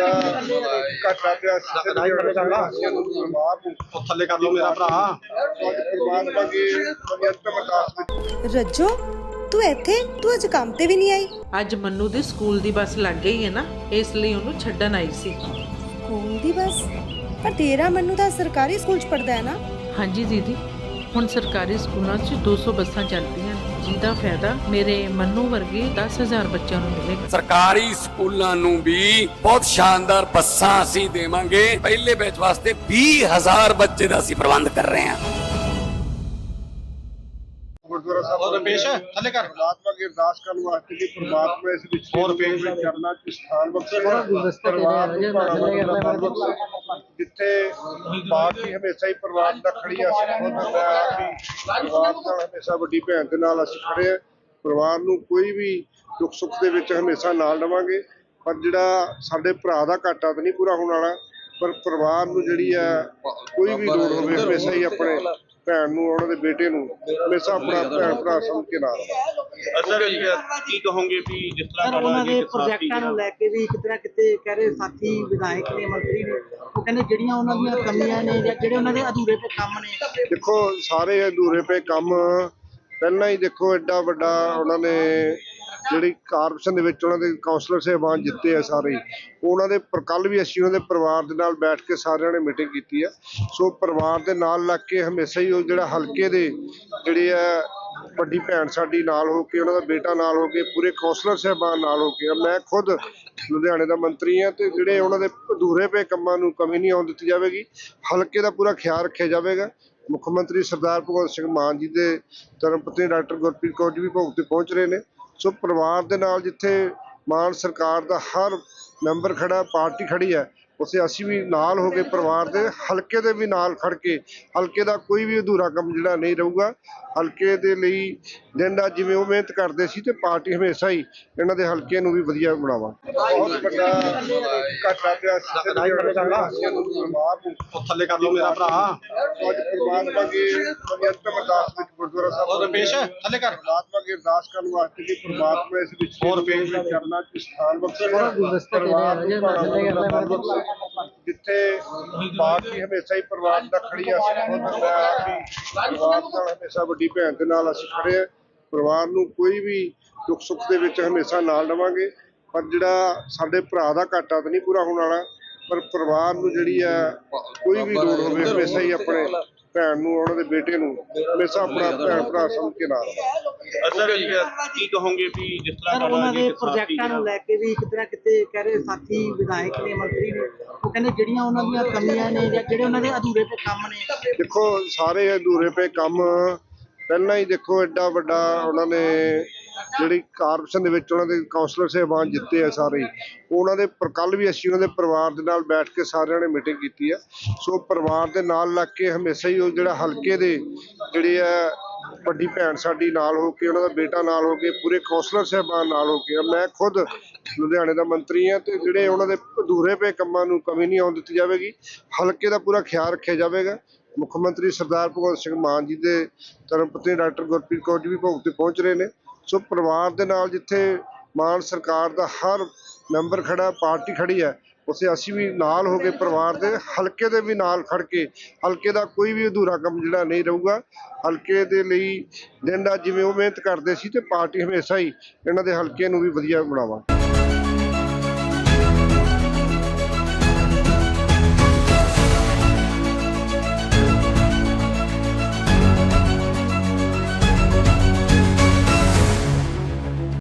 ਘਟਨਾ ਪਿਆ ਸਿੱਧੇ ਵਾਸੀਆਂ ਨੂੰ ਪਰਿਵਾਰ ਨੂੰ ਥੱਲੇ ਕਰ ਲਓ ਮੇਰਾ ਭਰਾ ਅੱਜ ਪਰਮਾਤਮਾ ਦੀ ਅੰਤਮ ਅਰਦਾਸ ਵਿੱਚ ਰੱਜੋ ਤੂੰ ਇੱਥੇ ਤੂੰ ਅੱਜ ਕੰਮ ਤੇ ਵੀ ਨਹੀਂ ਆਈ? ਅੱਜ ਮੰਨੂ ਦੀ ਸਕੂਲ ਦੀ ਬੱਸ ਲੱਗ ਗਈ ਹੈ ਨਾ ਇਸ ਲਈ ਉਹਨੂੰ ਛੱਡਣ ਆਈ ਸੀ। ਸਕੂਲ ਦੀ ਬੱਸ? ਪਰ ਤੇਰਾ ਮੈਨੂੰ ਤਾਂ ਸਰਕਾਰੀ ਸਕੂਲ ਚ ਪੜਦਾ ਹੈ ਨਾ। ਹਾਂਜੀ ਦੀਦੀ ਹੁਣ ਸਰਕਾਰੀ ਸਕੂਲਾਂ 'ਚ 200 ਬੱਸਾਂ ਚੱਲਦੀਆਂ ਜਿਹਦਾ ਫਾਇਦਾ ਮੇਰੇ ਮੰਨੂ ਵਰਗੇ 10000 ਬੱਚਿਆਂ ਨੂੰ ਮਿਲੇਗਾ ਸਰਕਾਰੀ ਸਕੂਲਾਂ ਨੂੰ ਵੀ ਬਹੁਤ ਸ਼ਾਨਦਾਰ ਬੱਸਾਂ ਅਸੀਂ ਦੇਵਾਂਗੇ। ਪਹਿਲੇ ਬੈਚ ਵਾਸਤੇ 20000 ਬੱਚੇ ਦਾ ਅਸੀਂ ਪ੍ਰਬੰਧ ਕਰ ਰਹੇ ਹਾਂ। ਗੁਰਦੁਆਰਾ ਸਾਹਿਬ ਹੋਰ ਰੁਪੇਸ਼, ਥੱਲੇ ਕਰ। ਪਰਮਾਤਮਾ ਦੀ ਅਰਦਾਸ ਕਰਨ ਵਾਸਤੇ ਕਿ ਪਰਮਾਤਮਾ ਇਸ ਵਿੱਚ ਹੋਰ ਰੁਪੇਸ਼। ਕਰਨਾ ਚ ਸਥਾਨ ਬਖਸ਼ੇ। ਪਰਿਵਾਰ ਨੂੰ ਜਿੱਥੇ ਬਾਕੀ ਹਮੇਸ਼ਾ ਹੀ ਪਰਿਵਾਰ ਦਾ ਖੜੀ ਆ, ਅਸੀਂ ਖੁਦ ਪਰਿਵਾਰ ਨਾਲ ਹਮੇਸ਼ਾ ਵੱਡੀ ਭੈਣ ਦੇ ਨਾਲ ਅਸੀਂ ਖੜੇ ਆ। ਪਰਿਵਾਰ ਨੂੰ ਕੋਈ ਵੀ ਦੁੱਖ ਸੁੱਖ ਦੇ ਵਿੱਚ ਹਮੇਸ਼ਾ ਨਾਲ ਲਵਾਂਗੇ ਪਰ ਜਿਹੜਾ ਸਾਡੇ ਭਰਾ ਦਾ ਘਾਟਾ ਤਾਂ ਨਹੀਂ ਪੂਰਾ ਹੋਣ ਵਾਲਾ, ਪਰ ਪਰਿਵਾਰ ਨੂੰ ਜਿਹੜੀ ਆ, ਕੋਈ ਵੀ ਲੋੜ ਹੋਵੇ, ਹਮੇਸ਼ਾ ਹੀ ਆਪਣੇ ਭੈਣ ਨੂੰ ਉਹਨਾਂ ਦੇ ਬੇਟੇ ਨੂੰ ਹਮੇਸ਼ਾ ਆਪਣਾ ਭੈਣ ਭਰਾ ਸਮਝ ਕੇ ਨਾਲ। ਅਸਰ ਕੀ ਕਹੋਗੇ ਵੀ ਜਿਸ ਤਰ੍ਹਾਂ ਉਹਨਾਂ ਦੇ ਪ੍ਰੋਜੈਕਟਾਂ ਨੂੰ ਲੈ ਕੇ ਵੀ ਕਿਤੇ ਨਾ ਕਿਤੇ ਕਹਿ ਰਹੇ ਸਾਥੀ ਵਿਧਾਇਕ ਨੇ ਮੰਤਰੀ ਨੇ ਉਹ ਕਹਿੰਦੇ ਜਿਹੜੀਆਂ ਉਹਨਾਂ ਦੀਆਂ ਕਮੀਆਂ ਨੇ ਜਾਂ ਜਿਹੜੇ ਉਹਨਾਂ ਦੇ ਅਧੂਰੇ ਪਏ ਕੰਮ ਨੇ। ਦੇਖੋ ਸਾਰੇ ਅਧੂਰੇ ਪਏ ਕੰਮ ਪਹਿਲਾਂ ਹੀ ਦੇਖੋ ਐਡਾ ਵੱਡਾ ਉਹਨਾਂ ਨੇ ਜਿਹੜੀ ਕਾਰਪੋਰੇਸ਼ਨ ਦੇ ਵਿੱਚ ਉਹਨਾਂ ਦੇ ਕਾਉਂਸਲਰ ਸਾਹਿਬਾਨ ਜਿੱਤੇ ਆ ਸਾਰੇ ਉਹਨਾਂ ਦੇ ਪਰ ਕੱਲ ਵੀ ਅਸੀਂ ਉਹਨਾਂ ਦੇ ਪਰਿਵਾਰ ਦੇ ਨਾਲ ਬੈਠ ਕੇ ਸਾਰਿਆਂ ਨੇ ਮੀਟਿੰਗ ਕੀਤੀ ਆ। ਸੋ ਪਰਿਵਾਰ ਦੇ ਨਾਲ ਲੱਗ ਕੇ ਹਮੇਸ਼ਾ ਹੀ ਉਹ ਜਿਹੜਾ ਹਲਕੇ ਦੇ ਜਿਹੜੇ ਆ ਵੱਡੀ ਭੈਣ ਸਾਡੀ ਨਾਲ ਹੋ ਕੇ, ਉਹਨਾਂ ਦਾ ਬੇਟਾ ਨਾਲ ਹੋ ਕੇ, ਪੂਰੇ ਕੌਂਸਲਰ ਸਾਹਿਬਾਨ ਨਾਲ ਹੋ ਕੇ ਮੈਂ ਖੁਦ ਲੁਧਿਆਣੇ ਦਾ ਮੰਤਰੀ ਹਾਂ ਤੇ ਜਿਹੜੇ ਉਹਨਾਂ ਦੇ ਅਧੂਰੇ ਪਏ ਕੰਮਾਂ ਨੂੰ ਕਮੀ ਨਹੀਂ ਆਉਣ ਦਿੱਤੀ ਜਾਵੇਗੀ, ਹਲਕੇ ਦਾ ਪੂਰਾ ਖਿਆਲ ਰੱਖਿਆ ਜਾਵੇਗਾ। ਮੁੱਖ ਮੰਤਰੀ ਸਰਦਾਰ ਭਗਵੰਤ ਸਿੰਘ ਮਾਨ ਜੀ ਦੇ ਧਰਮ ਪਤਨੀ ਡਾਕਟਰ ਗੁਰਪ੍ਰੀਤ ਕੌਰ ਜੀ ਵੀ ਭੋਗ ਤੇ ਪਹੁੰਚ ਰਹੇ ਨੇ। ਸੋ ਪਰਿਵਾਰ ਦੇ ਨਾਲ ਜਿੱਥੇ ਮਾਨ ਸਰਕਾਰ ਦਾ ਹਰ ਮੈਂਬਰ ਖੜਾ ਪਾਰਟੀ ਖੜੀ ਹੈ ਉਸੇ ਅਸੀਂ ਵੀ ਨਾਲ ਹੋ ਕੇ ਪਰਿਵਾਰ ਦੇ ਹਲਕੇ ਦੇ ਵੀ ਨਾਲ ਖੜ ਕੇ ਹਲਕੇ ਦਾ ਕੋਈ ਵੀ ਅਧੂਰਾ ਕੰਮ ਜਿਹੜਾ ਨਹੀਂ ਰਹੂਗਾ। ਹਲਕੇ ਦੇ ਲਈ ਦਿਨ ਰਾਤ ਜਿਵੇਂ ਉਹ ਮਿਹਨਤ ਕਰਦੇ ਸੀ ਤੇ ਪਾਰਟੀ ਹਮੇਸ਼ਾ ਹੀ ਇਹਨਾਂ ਦੇ ਹਲਕੇ ਨੂੰ ਵੀ ਵਧੀਆ ਬਣਾਵਾਂਗੇ ਬਹੁਤ ਵੱਡਾ ਘਟਨਾ ਪਿਆ ਸਿੱਧੇ ਵਾਸੀਆਂ ਨੂੰ ਪਰਿਵਾਰ ਨੂੰ ਥੱਲੇ ਕਰ ਲਓ ਮੇਰਾ ਭਰਾ। ਅੱਜ ਪਰਮਾਤਮਾ ਦੀ ਅੰਤਮ ਅਰਦਾਸ ਵਿੱਚ ਗੁਰਦੁਆਰਾ ਸਾਹਿਬ ਹੋਰ ਰੁਪੇਸ਼, ਥੱਲੇ ਕਰ। ਪਰਮਾਤਮਾ ਦੀ ਅਰਦਾਸ ਕਰਨ ਵਾਸਤੇ ਕਿ ਪਰਮਾਤਮਾ ਇਸ ਵਿੱਚ ਹੋਰ ਰੁਪੇਸ਼। ਕਰਨਾ ਚ ਸਥਾਨ ਬਖਸ਼ੇ ਜਿੱਥੇ ਬਾਕੀ ਹਮੇਸ਼ਾ ਹੀ ਪਰਿਵਾਰ ਦਾ ਖੜੀ ਆ, ਅਸੀਂ ਖੁਦ ਮੈਂ ਪਰਿਵਾਰ ਨਾਲ ਹਮੇਸ਼ਾ ਵੱਡੀ ਭੈਣ ਦੇ ਨਾਲ ਅਸੀਂ ਖੜੇ ਆ। ਪਰਿਵਾਰ ਨੂੰ ਕੋਈ ਵੀ ਦੁੱਖ ਸੁੱਖ ਦੇ ਵਿੱਚ ਹਮੇਸ਼ਾ ਨਾਲ ਲਵਾਂਗੇ ਪਰ ਜਿਹੜਾ ਸਾਡੇ ਭਰਾ ਦਾ ਘਾਟਾ ਤਾਂ ਨਹੀਂ ਪੂਰਾ ਹੋਣ ਵਾਲਾ, ਪਰ ਪਰਿਵਾਰ ਨੂੰ ਜਿਹੜੀ ਆ, ਕੋਈ ਵੀ ਲੋੜ ਹੋਵੇ, ਹਮੇਸ਼ਾ ਹੀ ਆਪਣੇ ਭੈਣ ਨੂੰ ਉਹਨਾਂ ਦੇ ਬੇਟੇ ਨੂੰ ਹਮੇਸ਼ਾ ਆਪਣਾ ਭੈਣ ਭਰਾ ਸਮਝ ਕੇ ਨਾਲ। ਅਸਰ ਕੀ ਕਹੋਗੇ ਵੀ ਜਿਸ ਤਰ੍ਹਾਂ ਉਹਨਾਂ ਦੇ ਪ੍ਰੋਜੈਕਟਾਂ ਨੂੰ ਲੈ ਕੇ ਵੀ ਕਿਤੇ ਨਾ ਕਿਤੇ ਕਹਿ ਰਹੇ ਸਾਥੀ ਵਿਧਾਇਕ ਨੇ ਮੰਤਰੀ ਨੇ ਉਹ ਕਹਿੰਦੇ ਜਿਹੜੀਆਂ ਉਹਨਾਂ ਦੀਆਂ ਕਮੀਆਂ ਨੇ ਜਾਂ ਜਿਹੜੇ ਉਹਨਾਂ ਦੇ ਅਧੂਰੇ ਪਏ ਕੰਮ ਨੇ। ਦੇਖੋ ਸਾਰੇ ਅਧੂਰੇ ਪਏ ਕੰਮ ਪਹਿਲਾਂ ਹੀ ਦੇਖੋ ਐਡਾ ਵੱਡਾ ਉਹਨਾਂ ਨੇ ਜਿਹੜੀ ਕਾਰਪੋਰੇਸ਼ਨ ਦੇ ਵਿੱਚ ਉਹਨਾਂ ਦੇ ਕਾਉਂਸਲਰ ਸਾਹਿਬਾਨ ਜਿੱਤੇ ਆ ਸਾਰੇ ਉਹਨਾਂ ਦੇ ਪਰ ਕੱਲ ਵੀ ਅਸੀਂ ਉਹਨਾਂ ਦੇ ਪਰਿਵਾਰ ਦੇ ਨਾਲ ਬੈਠ ਕੇ ਸਾਰਿਆਂ ਨੇ ਮੀਟਿੰਗ ਕੀਤੀ ਆ। ਸੋ ਪਰਿਵਾਰ ਦੇ ਨਾਲ ਲੱਗ ਕੇ ਹਮੇਸ਼ਾ ਹੀ ਉਹ ਜਿਹੜਾ ਹਲਕੇ ਦੇ ਜਿਹੜੇ ਆ, ਵੱਡੀ ਭੈਣ ਸਾਡੀ ਨਾਲ ਹੋ ਕੇ, ਉਹਨਾਂ ਦਾ ਬੇਟਾ ਨਾਲ ਹੋ ਕੇ, ਪੂਰੇ ਕੌਂਸਲਰ ਸਾਹਿਬਾਨ ਨਾਲ ਹੋ ਕੇ ਮੈਂ ਖੁਦ ਲੁਧਿਆਣੇ ਦਾ ਮੰਤਰੀ ਆ ਤੇ ਜਿਹੜੇ ਉਹਨਾਂ ਦੇ ਅਧੂਰੇ ਪਏ ਕੰਮਾਂ ਨੂੰ ਕਮੀ ਨਹੀਂ ਆਉਣ ਦਿੱਤੀ ਜਾਵੇਗੀ। ਹਲਕੇ ਦਾ ਪੂਰਾ ਖਿਆਲ ਰੱਖਿਆ ਜਾਵੇਗਾ। ਮੁੱਖ ਮੰਤਰੀ ਸਰਦਾਰ ਭਗਵੰਤ ਸਿੰਘ ਮਾਨ ਜੀ ਦੇ ਧਰਮ ਪਤਨੀ ਡਾਕਟਰ ਗੁਰਪ੍ਰੀਤ ਕੌਰ ਜੀ ਵੀ ਭੋਗ ਤੇ ਪਹੁੰਚ ਰਹੇ ਨੇ। ਸੋ ਪਰਿਵਾਰ ਦੇ ਨਾਲ ਜਿੱਥੇ ਮਾਨ ਸਰਕਾਰ ਦਾ ਹਰ ਮੈਂਬਰ ਖੜਾ, ਪਾਰਟੀ ਖੜੀ ਹੈ ਉਸੇ ਅਸੀਂ ਵੀ ਨਾਲ ਹੋ ਕੇ ਪਰਿਵਾਰ ਦੇ ਹਲਕੇ ਦੇ ਵੀ ਨਾਲ ਖੜ ਕੇ, ਹਲਕੇ ਦਾ ਕੋਈ ਵੀ ਅਧੂਰਾ ਕੰਮ ਜਿਹੜਾ ਨਹੀਂ ਰਹੂਗਾ। ਹਲਕੇ ਦੇ ਲਈ ਦਿਨ ਰਾਤ ਜਿਵੇਂ ਉਹ ਮਿਹਨਤ ਕਰਦੇ ਸੀ ਤੇ ਪਾਰਟੀ ਹਮੇਸ਼ਾ ਹੀ ਇਹਨਾਂ ਦੇ ਹਲਕੇ ਨੂੰ ਵੀ ਵਧੀਆ ਬਣਾਵਾਂਗੇ।